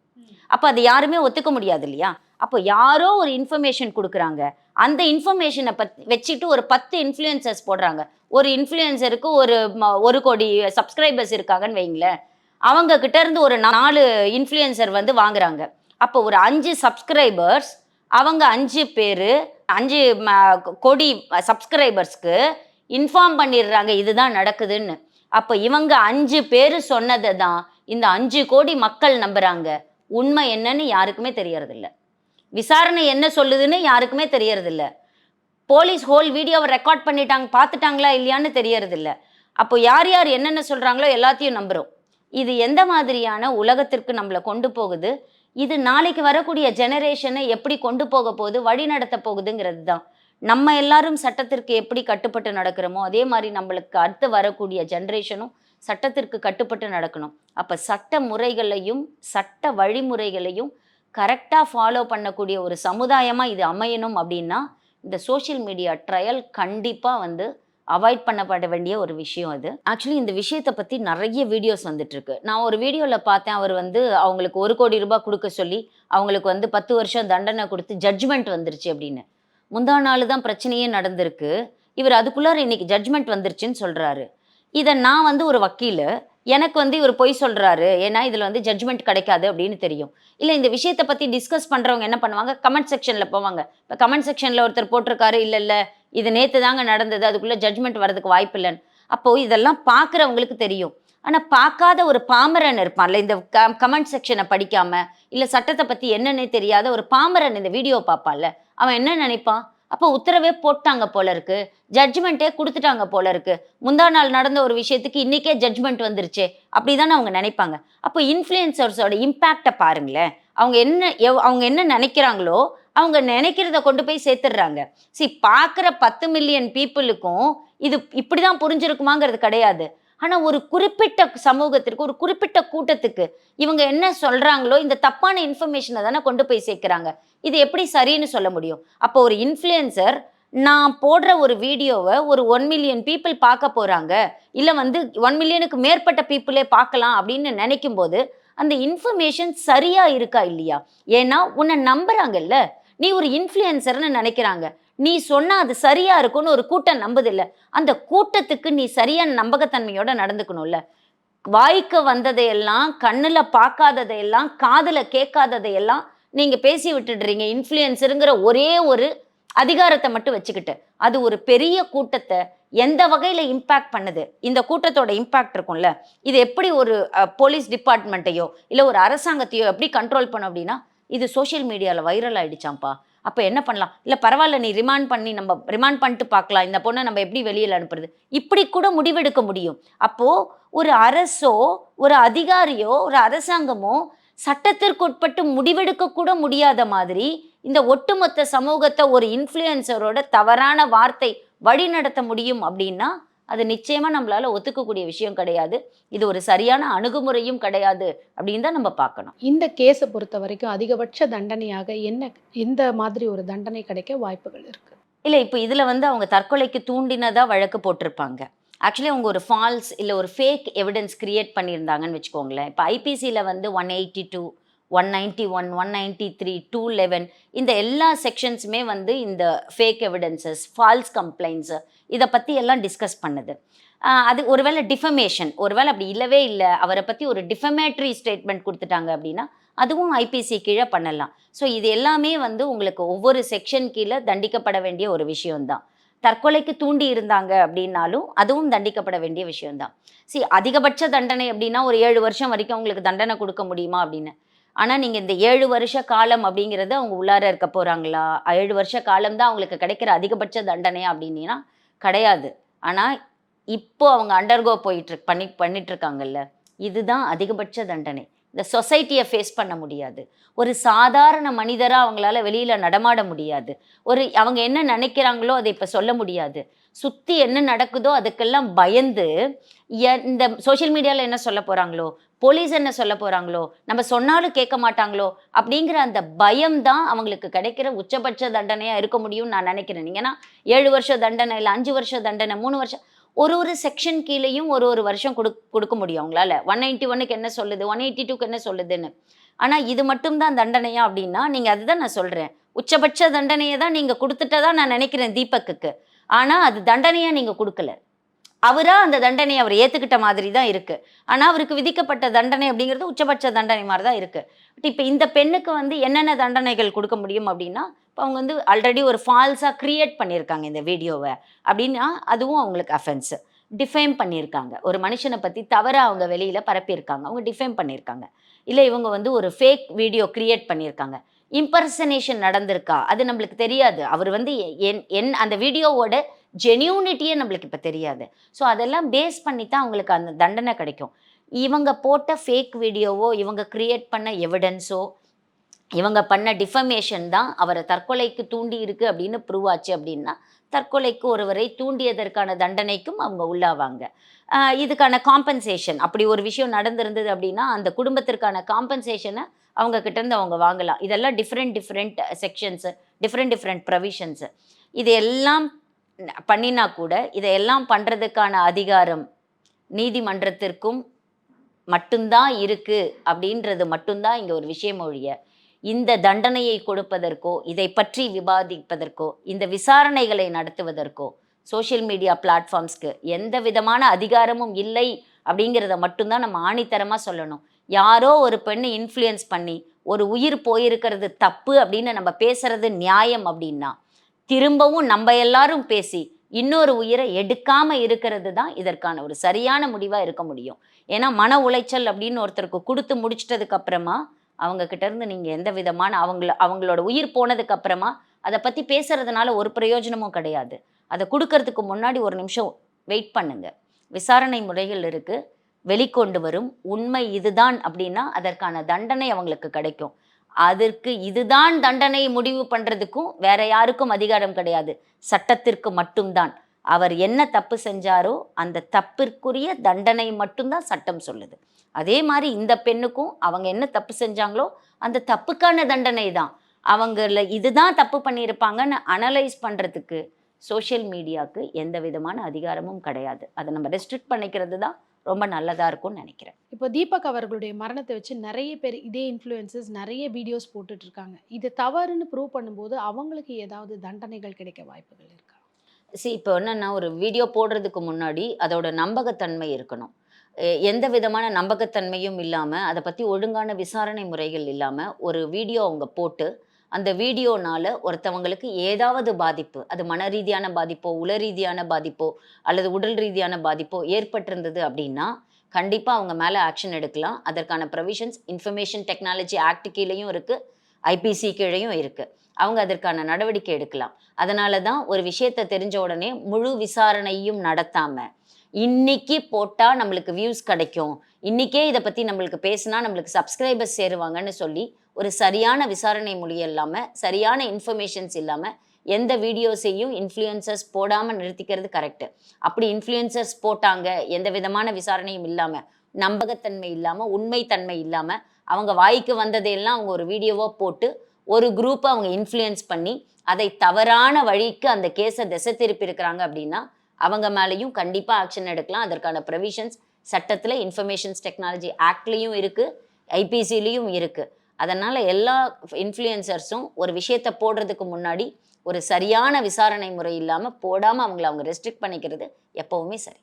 அப்போ அது யாருமே ஒத்துக்க முடியாது இல்லையா? அப்போ யாரோ ஒரு இன்ஃபர்மேஷன் கொடுக்குறாங்க. அந்த இன்ஃபர்மேஷனை பத் வச்சுட்டு ஒரு பத்து இன்ஃப்ளூயன்சர்ஸ் போடுறாங்க. ஒரு இன்ஃப்ளூயன்சருக்கு ஒரு ம- ஒரு கோடி சப்ஸ்கிரைபர்ஸ் இருக்காங்கன்னு வைங்களேன். அவங்க கிட்ட இருந்து ஒரு நாலு இன்ஃப்ளூயன்சர் வந்து வாங்குறாங்க. அப்போ ஒரு அஞ்சு சப்ஸ்கிரைபர்ஸ் அவங்க அஞ்சு பேர் அஞ்சு ம- கோடி சப்ஸ்கிரைபர்ஸ்க்கு இன்ஃபார்ம் பண்ணிடுறாங்க இதுதான் நடக்குதுன்னு. அப்போ இவங்க அஞ்சு பேர் சொன்னதை தான் இந்த அஞ்சு கோடி மக்கள் நம்புறாங்க. உண்மை என்னன்னு யாருக்குமே தெரியறதில்ல. விசாரணை என்ன சொல்லுதுன்னு யாருக்குமே தெரியறதில்ல. போலீஸ் ஹோல் வீடியோவை ரெக்கார்ட் பண்ணிட்டாங்க பார்த்துட்டாங்களா இல்லையான்னு தெரியறதில்ல. அப்போ யார் யார் என்னென்ன சொல்கிறாங்களோ எல்லாத்தையும் நம்புகிறோம் இது எந்த மாதிரியான உலகத்திற்கு நம்மளை கொண்டு போகுது? இது நாளைக்கு வரக்கூடிய ஜெனரேஷனை எப்படி கொண்டு போக போகுது? வழி நடத்த போகுதுங்கிறது தான். நம்ம எல்லாரும் சட்டத்திற்கு எப்படி கட்டுப்பட்டு நடக்கிறோமோ அதே மாதிரி நம்மளுக்கு அடுத்து வரக்கூடிய ஜென்ரேஷனும் சட்டத்திற்கு கட்டுப்பட்டு நடக்கணும். அப்போ சட்ட முறைகளையும் சட்ட வழிமுறைகளையும் கரெக்டாக ஃபாலோ பண்ணக்கூடிய ஒரு சமுதாயமாக இது அமையணும் அப்படின்னா இந்த சோஷியல் மீடியா ட்ரையல் கண்டிப்பாக வந்து அவாய்ட் பண்ணப்பட வேண்டிய ஒரு விஷயம் அது. ஆக்சுவலி இந்த விஷயத்தை பற்றி நிறைய வீடியோஸ் வந்துட்டுருக்கு. நான் ஒரு வீடியோவில் பார்த்தேன் அவர் வந்து அவங்களுக்கு ஒரு கோடி ரூபாய் கொடுக்க சொல்லி அவங்களுக்கு வந்து பத்து வருஷம் தண்டனை கொடுத்து ஜட்ஜ்மெண்ட் வந்துருச்சு அப்படின்னு. முந்தா நாள் தான் பிரச்சனையே நடந்திருக்கு. இவர் அதுக்குள்ளார இன்னைக்கு ஜட்ஜ்மெண்ட் வந்துருச்சுன்னு சொல்கிறாரு இதை நான் வந்து ஒரு வக்கீல் எனக்கு வந்து இவர் பொய் சொல்கிறாரு ஏன்னா இதில் வந்து ஜட்ஜ்மெண்ட் கிடைக்காது அப்படின்னு தெரியும். இல்லை இந்த விஷயத்தை பற்றி டிஸ்கஸ் பண்ணுறவங்க என்ன பண்ணுவாங்க? கமெண்ட் செக்ஷனில் போவாங்க. இப்போ கமெண்ட் செக்ஷனில் ஒருத்தர் போட்டிருக்காரு இல்லை இல்லை இது நேற்று தாங்க நடந்தது அதுக்குள்ளே ஜட்ஜ்மெண்ட் வரதுக்கு வாய்ப்பு இல்லைன்னு. அப்போது இதெல்லாம் பார்க்குறவங்களுக்கு தெரியும். ஆனால் பார்க்காத ஒரு பாமரன் இருப்பான்ல இந்த க கமெண்ட் செக்ஷனை படிக்காமல் இல்லை சட்டத்தை பற்றி என்னென்னே தெரியாத ஒரு பாமரன் இந்த வீடியோ பார்ப்பான்ல அவன் என்ன நினைப்பான்? அப்போ உத்தரவே போட்டாங்க போல இருக்கு. ஜட்ஜ்மெண்ட்டே கொடுத்துட்டாங்க போல இருக்கு. முந்தா நாள் நடந்த ஒரு விஷயத்துக்கு இன்னைக்கே ஜட்ஜ்மெண்ட் வந்துருச்சு. அப்படிதான் அவங்க நினைப்பாங்க. அப்போ இன்ஃப்ளூயன்சர்ஸோட இம்பேக்டை பாருங்களேன். அவங்க என்ன எவ் அவங்க என்ன நினைக்கிறாங்களோ அவங்க நினைக்கிறத கொண்டு போய் சேர்த்துடுறாங்க. சி பார்க்குற பத்து மில்லியன் பீப்புளுக்கும் இது இப்படிதான் புரிஞ்சிருக்குமாங்கிறது கிடையாது. ஆனால் ஒரு குறிப்பிட்ட சமூகத்திற்கு ஒரு குறிப்பிட்ட கூட்டத்துக்கு இவங்க என்ன சொல்கிறாங்களோ இந்த தப்பான இன்ஃபர்மேஷனை தானே கொண்டு போய் சேர்க்குறாங்க. இது எப்படி சரின்னு சொல்ல முடியும்? அப்போ ஒரு இன்ஃப்ளூயன்சர் நான் போடுற ஒரு வீடியோவை ஒரு ஒன் மில்லியன் பீப்புள் பார்க்க போகிறாங்க இல்லை வந்து ஒன் மில்லியனுக்கு மேற்பட்ட பீப்புளே பார்க்கலாம் அப்படின்னு நினைக்கும் போது அந்த இன்ஃபர்மேஷன் சரியாக இருக்கா இல்லையா? ஏன்னா உன்னை நம்புறாங்கல்ல. நீ ஒரு இன்ஃப்ளூயன்சர்னு நினைக்கிறாங்க. நீ சொன்னா அது சரியா இருக்கும்னு ஒரு கூட்டம் நம்புதில்ல. அந்த கூட்டத்துக்கு நீ சரியான நம்பகத்தன்மையோட நடந்துக்கணும்ல. வாய்க்கு வந்ததையெல்லாம் கண்ணுல பார்க்காததையெல்லாம் காதுல கேட்காததையெல்லாம் நீங்க பேசி விட்டுடுறீங்க. இன்ஃப்ளூயன்ஸருங்கிற ஒரே ஒரு அதிகாரத்தை மட்டும் வச்சுக்கிட்டு அது ஒரு பெரிய கூட்டத்தை எந்த வகையில இம்பாக்ட் பண்ணுது? இந்த கூட்டத்தோட இம்பாக்ட் இருக்கும்ல. இது எப்படி ஒரு போலீஸ் டிபார்ட்மெண்ட்டையோ இல்லை ஒரு அரசாங்கத்தையோ எப்படி கண்ட்ரோல் பண்ணும் அப்படின்னா இது சோஷியல் மீடியாவில் வைரல் ஆயிடுச்சாம்ப்பா. அப்போ என்ன பண்ணலாம்? இல்லை பரவாயில்ல நீ ரிமாண்ட் பண்ணி நம்ம ரிமாண்ட் பண்ணிட்டு பார்க்கலாம். இந்த பொண்ணை நம்ம எப்படி வெளியில் அனுப்புறது? இப்படி கூட முடிவெடுக்க முடியும். அப்போது ஒரு அரசோ ஒரு அதிகாரியோ ஒரு அரசாங்கமோ சட்டத்திற்குட்பட்டு முடிவெடுக்க கூட முடியாத மாதிரி இந்த ஒட்டுமொத்த சமூகத்தை ஒரு இன்ஃப்ளூயன்சரோட தவறான வார்த்தை வழி நடத்த முடியும் அப்படின்னா அது நிச்சயமா நம்மளால ஒத்துக்கக்கூடிய விஷயம் கிடையாது. இது ஒரு சரியான அணுகுமுறையும் கிடையாது அப்படின்னு தான் நம்ம பார்க்கணும். இந்த கேஸை பொறுத்த வரைக்கும் அதிகபட்ச தண்டனையாக என்ன எந்த மாதிரி ஒரு தண்டனை கிடைக்க வாய்ப்புகள் இருக்கு? இல்லை இப்போ இதில் வந்து அவங்க தற்கொலைக்கு தூண்டினதா வழக்கு போட்டிருப்பாங்க. ஆக்சுவலி அவங்க ஒரு ஃபால்ஸ் இல்லை ஒரு ஃபேக் எவிடன்ஸ் கிரியேட் பண்ணியிருந்தாங்கன்னு வச்சுக்கோங்களேன். இப்போ ஐபிசியில் வந்து one eighty two one ninety one one ninety three two eleven இந்த எல்லா செக்ஷன்ஸுமே வந்து இந்த ஃபேக் எவிடன்சஸ் ஃபால்ஸ் கம்ப்ளைண்ட்ஸு இதை பற்றி எல்லாம் டிஸ்கஸ் பண்ணுது. அது ஒருவேளை டிஃபமேஷன் ஒருவேளை அப்படி இல்லவே இல்லை அவரை பற்றி ஒரு டிஃபமேட்ரி ஸ்டேட்மெண்ட் கொடுத்துட்டாங்க அப்படின்னா அதுவும் ஐபிசி கீழே பண்ணலாம். ஸோ இது எல்லாமே வந்து உங்களுக்கு ஒவ்வொரு செக்ஷன் கீழே தண்டிக்கப்பட வேண்டிய ஒரு விஷயம்தான். தற்கொலைக்கு தூண்டி இருந்தாங்க அப்படின்னாலும் அதுவும் தண்டிக்கப்பட வேண்டிய விஷயம்தான். சரி அதிகபட்ச தண்டனை அப்படின்னா ஒரு ஏழு வருஷம் வரைக்கும் உங்களுக்கு தண்டனை கொடுக்க முடியுமா அப்படின்னு? ஆனால் நீங்கள் இந்த ஏழு வருஷ காலம் அப்படிங்கிறது அவங்க உள்ளார இருக்க போகிறாங்களா ஏழு வருஷ காலம் தான் அவங்களுக்கு கிடைக்கிற அதிகபட்ச தண்டனை அப்படின்னா கிடையாது. ஆனால் இப்போ அவங்க அண்டர்கோ போயிட்டு பண்ணி பண்ணிட்டு இருக்காங்கல்ல. இதுதான் அதிகபட்ச தண்டனை. இந்த சொசைட்டியை ஃபேஸ் பண்ண முடியாது. ஒரு சாதாரண மனிதராக அவங்களால வெளியில் நடமாட முடியாது. ஒரு அவங்க என்ன நினைக்கிறாங்களோ அதை இப்போ சொல்ல முடியாது. சுற்றி என்ன நடக்குதோ அதுக்கெல்லாம் பயந்து எ- இந்த சோஷியல் மீடியாவில் என்ன சொல்ல போகிறாங்களோ போலீஸ் என்ன சொல்ல போகிறாங்களோ நம்ம சொன்னாலும் கேட்க மாட்டாங்களோ அப்படிங்கிற அந்த பயம் தான் அவங்களுக்கு கிடைக்கிற உச்சபட்ச தண்டனையாக இருக்க முடியும்னு நான் நினைக்கிறேன். நீங்கன்னா ஏழு வருஷம் தண்டனை இல்லை அஞ்சு வருஷம் தண்டனை மூணு வருஷம் ஒரு ஒரு செக்ஷன் கீழேயும் ஒரு ஒரு வருஷம் கொடு கொடுக்க முடியும் அவங்களால. ஒன் நைன்ட்டி ஒன்னுக்கு என்ன சொல்லுது? ஒன் எயிட்டி டூக்கு என்ன சொல்லுதுன்னு. ஆனால் இது மட்டும்தான் தண்டனையா அப்படின்னா நீங்கள் அதுதான் நான் சொல்கிறேன் உச்சபட்ச தண்டனையை தான் நீங்கள் கொடுத்துட்டதா நான் நினைக்கிறேன் தீபக்குக்கு. ஆனால் அது தண்டனையாக நீங்கள் கொடுக்கல. அவராக அந்த தண்டனையை அவர் ஏற்றுக்கிட்ட மாதிரி தான் இருக்குது ஆனால் அவருக்கு விதிக்கப்பட்ட தண்டனை அப்படிங்கிறது உச்சபட்ச தண்டனை மாதிரி தான் இருக்குது பட் இப்போ இந்த பெண்ணுக்கு வந்து என்னென்ன தண்டனைகள் கொடுக்க முடியும் அப்படின்னா இப்போ அவங்க வந்து ஆல்ரெடி ஒரு ஃபால்ஸாக க்ரியேட் பண்ணியிருக்காங்க இந்த வீடியோவை. அப்படின்னா அதுவும் அவங்களுக்கு அஃபென்ஸு டிஃபைம் பண்ணியிருக்காங்க. ஒரு மனுஷனை பற்றி தவறாக அவங்க வெளியில் பரப்பியிருக்காங்க. அவங்க டிஃபைம் பண்ணியிருக்காங்க. இல்லை இவங்க வந்து ஒரு ஃபேக் வீடியோ க்ரியேட் பண்ணியிருக்காங்க. இம்பர்சனேஷன் நடந்திருக்கா? அது நம்மளுக்கு தெரியாது. அவர் வந்து என் என் அந்த வீடியோவோட ஜென்யூனிட்டியே நம்மளுக்கு இப்போ தெரியாது. ஸோ அதெல்லாம் பேஸ் பண்ணி தான் அவங்களுக்கு அந்த தண்டனை கிடைக்கும். இவங்க போட்ட ஃபேக் வீடியோவோ இவங்க கிரியேட் பண்ண எவிடன்ஸோ இவங்க பண்ண டிஃபமேஷன் தான் அவரை தற்கொலைக்கு தூண்டி இருக்கு அப்படின்னு ப்ரூவ் ஆச்சு அப்படின்னா தற்கொலைக்கு ஒருவரை தூண்டியதற்கான தண்டனைக்கும் அவங்க உள்ளாவாங்க. இதுக்கான காம்பன்சேஷன் அப்படி ஒரு விஷயம் நடந்திருந்தது அப்படின்னா அந்த குடும்பத்திற்கான காம்பன்சேஷனை அவங்க கிட்டேருந்து அவங்க வாங்கலாம். இதெல்லாம் different different sections different different provisions இது எல்லாம் பண்ணினா கூட இதையெல்லாம் பண்ணுறதுக்கான அதிகாரம் நீதிமன்றத்திற்கும் மட்டும்தான் இருக்கு அப்படின்றது மட்டும்தான் இங்கே ஒரு விஷயம் ஒழிய இந்த தண்டனையை கொடுப்பதற்கோ இதை பற்றி விவாதிப்பதற்கோ இந்த விசாரணைகளை நடத்துவதற்கோ சோஷியல் மீடியா பிளாட்ஃபார்ம்ஸ்க்கு எந்த விதமான அதிகாரமும் இல்லை அப்படிங்கிறத மட்டும்தான் நம்ம ஆணித்தரமாக சொல்லணும். யாரோ ஒரு பெண்ணை இன்ஃப்ளூயன்ஸ் பண்ணி ஒரு உயிர் போயிருக்கிறது தப்பு அப்படின்னு நம்ம பேசுறது நியாயம் அப்படின்னா திரும்பவும் நம்ம எல்லாரும் பேசி இன்னொரு உயிரை எடுக்காமல் இருக்கிறது தான் இதற்கான ஒரு சரியான முடிவாக இருக்க முடியும். ஏன்னா மன உளைச்சல் அப்படின்னு ஒருத்தருக்கு கொடுத்து முடிச்சிட்டதுக்கு அப்புறமா அவங்க கிட்ட இருந்து நீங்கள் எந்த விதமான அவங்கள அவங்களோட உயிர் போனதுக்கு அப்புறமா அதை பற்றி பேசுறதுனால ஒரு பிரயோஜனமும் கிடையாது. அதை கொடுக்கறதுக்கு முன்னாடி ஒரு நிமிஷம் வெயிட் பண்ணுங்க. விசாரணை முறைகள் இருக்கு. வெளிக்கொண்டு வரும். உண்மை இதுதான் அப்படின்னா அதற்கான தண்டனை அவங்களுக்கு கிடைக்கும். அதற்கு இதுதான் தண்டனை முடிவு பண்ணுறதுக்கும் வேற யாருக்கும் அதிகாரம் கிடையாது. சட்டத்திற்கு மட்டும்தான். அவர் என்ன தப்பு செஞ்சாரோ அந்த தப்பிற்குரிய தண்டனை மட்டும்தான் சட்டம் சொல்லுது. அதே மாதிரி இந்த பெண்ணுக்கும் அவங்க என்ன தப்பு செஞ்சாங்களோ அந்த தப்புக்கான தண்டனை தான். அவங்கள இதுதான் தப்பு பண்ணியிருப்பாங்கன்னு அனலைஸ் பண்ணுறதுக்கு சோஷியல் மீடியாவுக்கு எந்த விதமான அதிகாரமும் கிடையாது. அதை நம்ம ரெஸ்ட்ரிக்ட் பண்ணிக்கிறது தான் ரொம்ப நல்லதாக இருக்கும்னு நினைக்கிறேன். இப்போ தீபக் அவர்களுடைய மரணத்தை வச்சு நிறைய பேர் இதே இன்ஃப்ளூயன்சஸ் நிறைய வீடியோஸ் போட்டுட்ருக்காங்க இது தவறுன்னு ப்ரூவ் பண்ணும்போது அவங்களுக்கு ஏதாவது தண்டனைகள் கிடைக்க வாய்ப்புகள் இருக்குது சி இப்போ என்னென்னா ஒரு வீடியோ போடுறதுக்கு முன்னாடி அதோட நம்பகத்தன்மை இருக்கணும். எந்த விதமான நம்பகத்தன்மையும் இல்லாமல் அதை பற்றி ஒழுங்கான விசாரணை முறைகள் இல்லாமல் ஒரு வீடியோ அவங்க போட்டு அந்த வீடியோனால ஒருத்தவங்களுக்கு ஏதாவது பாதிப்பு அது மன ரீதியான பாதிப்போ உல ரீதியான பாதிப்போ அல்லது உடல் ரீதியான பாதிப்போ ஏற்பட்டிருந்தது அப்படின்னா கண்டிப்பாக அவங்க மேலே ஆக்ஷன் எடுக்கலாம். அதற்கான ப்ரொவிஷன்ஸ் இன்ஃபர்மேஷன் டெக்னாலஜி ஆக்ட் கீழேயும் இருக்குது ஐபிசி கீழையும் இருக்குது அவங்க அதற்கான நடவடிக்கை எடுக்கலாம். அதனால தான் ஒரு விஷயத்தை தெரிஞ்ச உடனே முழு விசாரணையும் நடத்தாம இன்னைக்கு போட்டால் நம்மளுக்கு வியூஸ் கிடைக்கும். இன்னைக்கே இதை பற்றி நம்மளுக்கு பேசினா நம்மளுக்கு சப்ஸ்கிரைபர்ஸ் சேருவாங்கன்னு சொல்லி ஒரு சரியான விசாரணை மொழி இல்லாமல் சரியான இன்ஃபர்மேஷன்ஸ் இல்லாமல் எந்த வீடியோஸையும் இன்ஃப்ளூயன்சர்ஸ் போடாமல் நிறுத்திக்கிறது கரெக்டு அப்படி இன்ஃப்ளூயன்சர்ஸ் போட்டாங்க எந்த விதமான விசாரணையும் இல்லாமல் நம்பகத்தன்மை இல்லாமல் உண்மைத்தன்மை இல்லாமல் அவங்க வாய்க்கு வந்ததையெல்லாம் அவங்க ஒரு வீடியோவாக போட்டு ஒரு குரூப்பை அவங்க இன்ஃப்ளூயன்ஸ் பண்ணி அதை தவறான வழிக்கு அந்த கேஸை திசை திருப்பி இருக்கிறாங்க அப்படின்னா அவங்க மேலேயும் கண்டிப்பாக ஆக்ஷன் எடுக்கலாம். அதற்கான ப்ரொவிஷன்ஸ் சட்டத்தில் இன்ஃபர்மேஷன்ஸ் டெக்னாலஜி ஆக்ட்லேயும் இருக்குது ஐபிசிலையும் இருக்குது அதனால் எல்லா இன்ஃப்ளூயன்சர்ஸும் ஒரு விஷயத்தை போடுறதுக்கு முன்னாடி ஒரு சரியான விசாரணை முறை இல்லாமல் போடாமல் அவங்கள அவங்க ரெஸ்ட்ரிக்ட் பண்ணிக்கிறது எப்போவுமே சரி.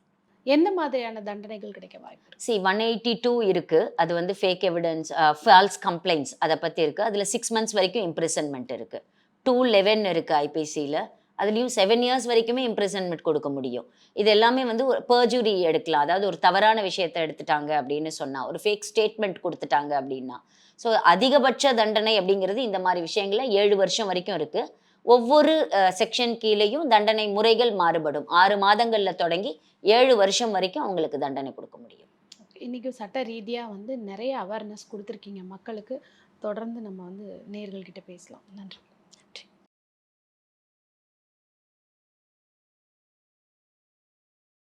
எந்த மாதிரியான தண்டனைகள் கிடைக்க வாய்ப்பு சி ஒன் எயிட்டி டூ இருக்கு. அது வந்து ஃபேக் எவிடன்ஸ் ஃபால்ஸ் கம்ப்ளைண்ட்ஸ் அதை பற்றி இருக்குது அதில் சிக்ஸ் மந்த்ஸ் வரைக்கும் இம்ப்ரிசன்மெண்ட் இருக்குது டூ லெவன் இருக்குது ஐபிசியில் அதுலேயும் செவன் இயர்ஸ் வரைக்குமே இம்ப்ரிசன்மெண்ட் கொடுக்க முடியும். இது எல்லாமே வந்து ஒரு பர்ஜூரி எடுக்கலாம். அதாவது ஒரு தவறான விஷயத்தை எடுத்துட்டாங்க அப்படின்னு சொன்னால் ஒரு ஃபேக் ஸ்டேட்மெண்ட் கொடுத்துட்டாங்க அப்படின்னா. ஸோ அதிகபட்ச தண்டனை அப்படிங்கிறது இந்த மாதிரி விஷயங்களில் ஏழு வருஷம் வரைக்கும் இருக்குது ஒவ்வொரு uh, செக்ஷன் கீழேயும் தண்டனை முறைகள் மாறுபடும். ஆறு மாதங்களில் தொடங்கி ஏழு வருஷம் வரைக்கும் அவங்களுக்கு தண்டனை கொடுக்க முடியும். இன்றைக்கி சட்ட ரீதியாக வந்து நிறைய அவேர்னஸ் கொடுத்துருக்கீங்க மக்களுக்கு. தொடர்ந்து நம்ம வந்து நேர்கள்கிட்ட பேசலாம். நன்றி.